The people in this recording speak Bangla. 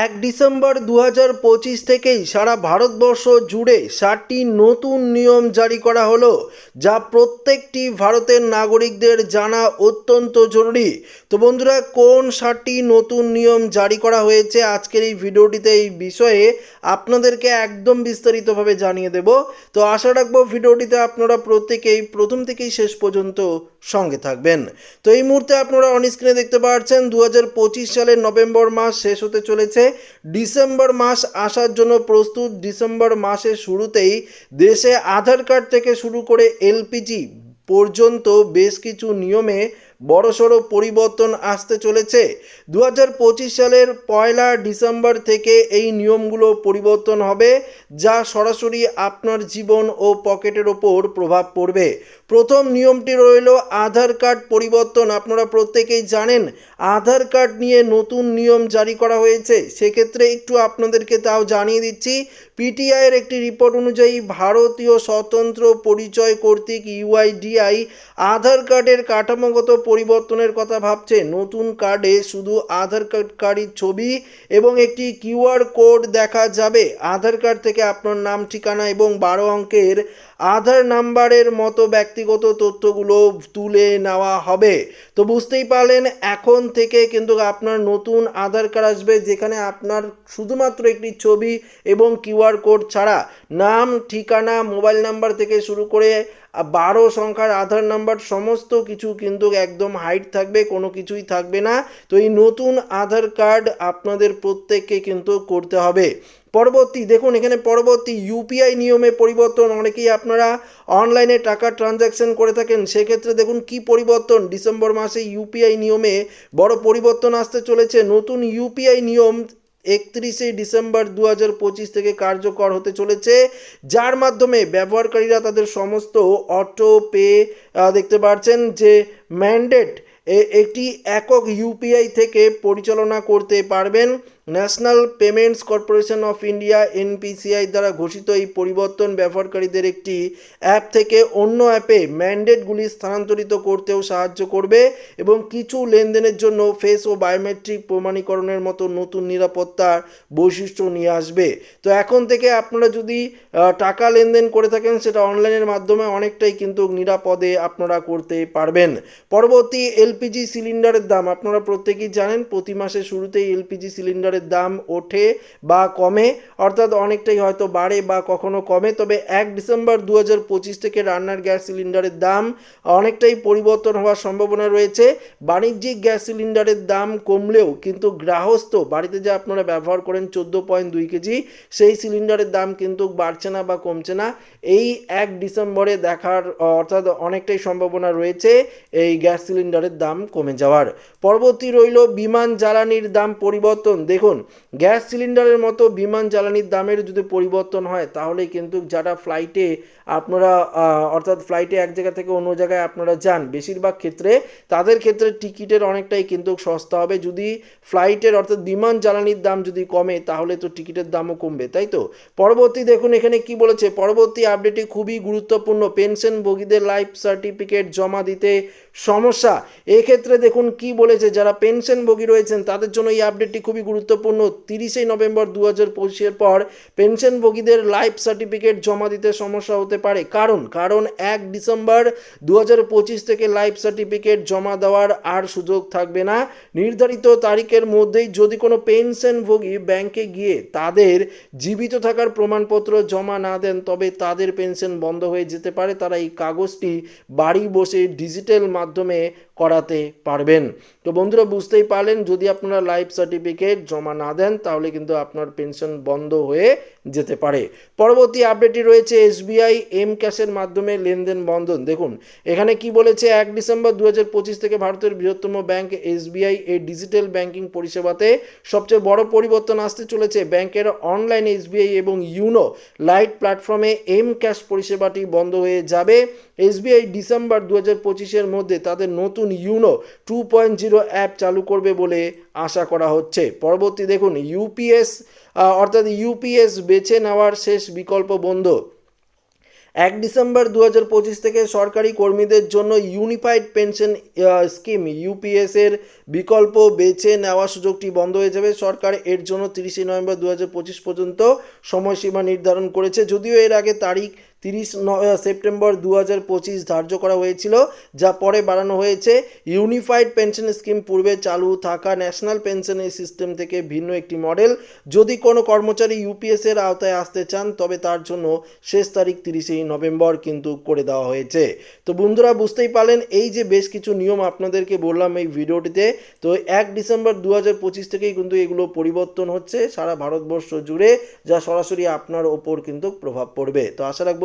এক ডিসেম্বর দু পঁচিশ থেকেই সারা ভারতবর্ষ জুড়ে ষাটটি নতুন নিয়ম জারি করা হলো, যা প্রত্যেকটি ভারতের নাগরিকদের জানা অত্যন্ত জরুরি। তো বন্ধুরা, কোন ষাটটি নতুন নিয়ম জারি করা হয়েছে আজকের এই ভিডিওটিতে এই বিষয়ে আপনাদেরকে একদম বিস্তারিতভাবে জানিয়ে দেব। তো আশা রাখব ভিডিওটিতে আপনারা প্রত্যেকেই, প্রথম থেকেই শেষ পর্যন্ত সঙ্গে থাকবেন। তো এই মুহূর্তে আপনারা অনস্ক্রিনে দেখতে পাচ্ছেন দু হাজার পঁচিশ সালের নভেম্বর মাস শেষ হতে চলেছে। ডিসেম্বর মাস আসার জন্য প্রস্তুত। ডিসেম্বর মাসের শুরুতেই দেশে আধার কার্ড থেকে শুরু করে এলপিজি পর্যন্ত বেশ কিছু নিয়মে বড়সড় পরিবর্তন আসতে চলেছে। দু হাজার পঁচিশ সালের পয়লা ডিসেম্বর থেকে এই নিয়মগুলো পরিবর্তন হবে, যা সরাসরি আপনার জীবন ও পকেটের ওপর প্রভাব পড়বে। প্রথম নিয়মটি রইল আধার কার্ড পরিবর্তন। আপনারা প্রত্যেকেই জানেন, আধার কার্ড নিয়ে নতুন নিয়ম জারি করা হয়েছে। সেক্ষেত্রে একটু আপনাদেরকে তাও জানিয়ে দিচ্ছি, পিটিআইয়ের একটি রিপোর্ট অনুযায়ী ভারতীয় স্বতন্ত্র পরিচয় কর্তৃক ইউআইডিআই আধার কার্ডের কাঠামোগত পরিবর্তনের কথা ভাবছে। নতুন কার্ডে শুধু আধার কার্ড কার্ডকারীর ছবি এবং একটি কিউআর কোড দেখা যাবে। আধার কার্ড থেকে আপনার নাম, ঠিকানা এবং বারো অঙ্কের আধার নাম্বারের মতো ব্যক্তিগত তথ্যগুলো তুলে নেওয়া হবে। তো বুঝতেই পারলেন, এখন থেকে কিন্তু আপনার নতুন আধার কার্ড আসবে যেখানে আপনার শুধুমাত্র একটি ছবি এবং কিউআর কোড ছাড়া। নাম, ঠিকানা মোবাইল নাম্বার থেকে শুরু করে বারো সংখ্যার আধার নাম্বার, সমস্ত কিছু কিন্তু একদম হাইট থাকবে, কোনো কিছুই থাকবে না। তো এই নতুন আধার কার্ড আপনাদের প্রত্যেককে কিন্তু করতে হবে। পরবর্তী, দেখুন এখানে পরবর্তী ইউপিআই নিয়মে পরিবর্তন, অনেকেই আপনারা অনলাইনে টাকা ট্রানজ্যাকশন করে থাকেন, সেক্ষেত্রে দেখুন কি পরিবর্তন? ডিসেম্বর মাসে ইউপিআই নিয়মে বড় পরিবর্তন আসতে চলেছে। নতুন ইউপিআই নিয়ম একত্রিশে ডিসেম্বর দু হাজার পঁচিশ থেকে কার্যকর হতে চলেছে, যার মাধ্যমে ব্যবহারকারীরা তাদের সমস্ত অটো পে দেখতে পাচ্ছেন যে ম্যান্ডেট একটি একক ইউপিআই থেকে পরিচালনা করতে পারবেন। National Payments Corporation of India, NPCI, দ্বারা ঘোষিত এই পরিবর্তন ব্যবহারকারীদের একটি অ্যাপ থেকে অন্য অ্যাপে ম্যান্ডেটগুলি স্থানান্তরিত করতেও সাহায্য করবে এবং কিছু লেনদেনের জন্য ফেস ও বায়োমেট্রিক প্রমাণীকরণের মতো নতুন নিরাপত্তার বৈশিষ্ট্য নিয়ে আসবে। তো এখন থেকে আপনারা যদি টাকা লেনদেন করে থাকেন, সেটা অনলাইনের মাধ্যমে অনেকটাই কিন্তু নিরাপদে আপনারা করতে পারবেন। পরবর্তী এলপিজি সিলিন্ডারের দাম, আপনারা প্রত্যেকেই জানেন, প্রতি মাসের শুরুতেই এলপিজি সিলিন্ডার সিলিন্ডারের দাম ওঠে বা কমে, অর্থাৎ অনেকটাই হয়তো বাড়ে বা কখনো কমে। তবে এক ডিসেম্বর দু পঁচিশ থেকে রান্নার গ্যাস সিলিন্ডারের দাম অনেকটাই পরিবর্তন হওয়ার সম্ভাবনা রয়েছে। বাণিজ্যিক গ্যাস সিলিন্ডারের দাম কমলেও কিন্তু গ্রাহস্থ, বাড়িতে যে আপনারা ব্যবহার করেন চোদ্দ পয়েন্ট দুই কেজি, সেই সিলিন্ডারের দাম কিন্তু বাড়ছে না বা কমছে না। এই এক ডিসেম্বরে দেখার, অর্থাৎ অনেকটাই সম্ভাবনা রয়েছে এই গ্যাস সিলিন্ডারের দাম কমে যাওয়ার। পরবর্তী রইল বিমান জ্বালানির দাম পরিবর্তন। দেখুন, গ্যাস সিলিন্ডারের মতো বিমান জ্বালানির দামের যদি পরিবর্তন হয় তাহলে কিন্তু যারা ফ্লাইটে আপনারা অর্থাৎ ফ্লাইটে এক জায়গা থেকে অন্য জায়গায় আপনারা যান, বেশিরভাগ ক্ষেত্রে তাদের ক্ষেত্রে টিকিটের অনেকটাই কিন্তু সস্তা হবে। যদি ফ্লাইটের অর্থাৎ বিমান জ্বালানির দাম যদি কমে, তাহলে তো টিকিটের দামও কমবে, তাই তো? পরবর্তী দেখুন, এখানে কি বলেছে? পরবর্তী আপডেটে খুবই গুরুত্বপূর্ণ পেনশন ভোগীদের লাইফ সার্টিফিকেট জমা দিতে সমস্যা। এক্ষেত্রে দেখুন, কি বলেছে? যারা পেনশন ভোগী রয়েছেন, তাদের জন্য এই আপডেটটি খুবই গুরুত্বপূর্ণ তিরিশে নভেম্বর দু হাজার পঁচিশের পর পেনশনভোগীদের লাইফ সার্টিফিকেট জমা দিতে সমস্যা হতে পারে। কারণ কারণ এক ডিসেম্বর দু হাজার পঁচিশ থেকে লাইফ সার্টিফিকেট জমা দেওয়ার আর সুযোগ থাকবে না। নির্ধারিত তারিখের মধ্যেই যদি কোনো পেনশনভোগী ব্যাংকে গিয়ে তাদের জীবিত থাকার প্রমাণপত্র জমা না দেন, তবে তাদের পেনশন বন্ধ হয়ে যেতে পারে। তারা এই কাগজটি বাড়ি বসে ডিজিটাল মাধ্যমে করাতে পারবেন। তো বন্ধুরা, বুঝতেই পারলেন, যদি আপনারা লাইফ সার্টিফিকেট জমা না দেন, তাহলে কিন্তু আপনার পেনশন বন্ধ হয়ে যেতে পারে। পরবর্তী আপডেটটি রয়েছে এসবিআই, এম ক্যাশের মাধ্যমে লেনদেন বন্ধন। দেখুন, এখানে কি বলেছে, এক ডিসেম্বর দু থেকে ভারতের বৃহত্তম ব্যাংক এসবিআই, এই ডিজিটাল ব্যাংকিং পরিষেবাতে সবচেয়ে বড় পরিবর্তন আসতে চলেছে ব্যাংকের অনলাইন এসবিআই এবং ইউনো লাইট প্ল্যাটফর্মে এম ক্যাশ পরিষেবাটি বন্ধ হয়ে যাবে। এসবিআই ডিসেম্বর দু হাজার পঁচিশের মধ্যে তাদের নতুন YONO two point zero app চালু করবে বলে আশা করা হচ্ছে। পরবর্তী দেখুন, ইউপিএস অর্থাৎ ইউপিএস বেছে নেওয়ার শেষ বিকল্প বন্ধ। এক ডিসেম্বর দু হাজার পঁচিশ থেকে সরকারি কর্মীদের জন্য ইউনিফাইড পেনশন স্কিম ইউপিএসের বিকল্প বেছে নেওয়ার সুযোগটি বন্ধ হয়ে যাবে। সরকার এর জন্য তিরিশে নভেম্বর দু হাজার পঁচিশ পর্যন্ত সময়সীমা নির্ধারণ করেছে, যদিও এর আগে তারিখ তিরিশ সেপ্টেম্বর দু হাজার পঁচিশ ধার্য করা হয়েছিল, যা পরে বাড়ানো হয়েছে। ইউনিফাইড পেনশন স্কিম পূর্বে চালু থাকা ন্যাশনাল পেনশনের সিস্টেম থেকে ভিন্ন একটি মডেল। যদি কোনো কর্মচারী ইউপিএস এর আওতায় আসতে চান, তবে তার জন্য শেষ তারিখ তিরিশেই নভেম্বর কিন্তু করে দেওয়া হয়েছে। তো বন্ধুরা, বুঝতেই পারলেন, এই যে বেশ কিছু নিয়ম আপনাদেরকে বললাম এই ভিডিওটিতে, তো এক ডিসেম্বর দু হাজার পঁচিশ থেকেই কিন্তু এগুলো পরিবর্তন হচ্ছে সারা ভারতবর্ষ জুড়ে, যা সরাসরি আপনার ওপর কিন্তু প্রভাব পড়বে। তো আশা রাখব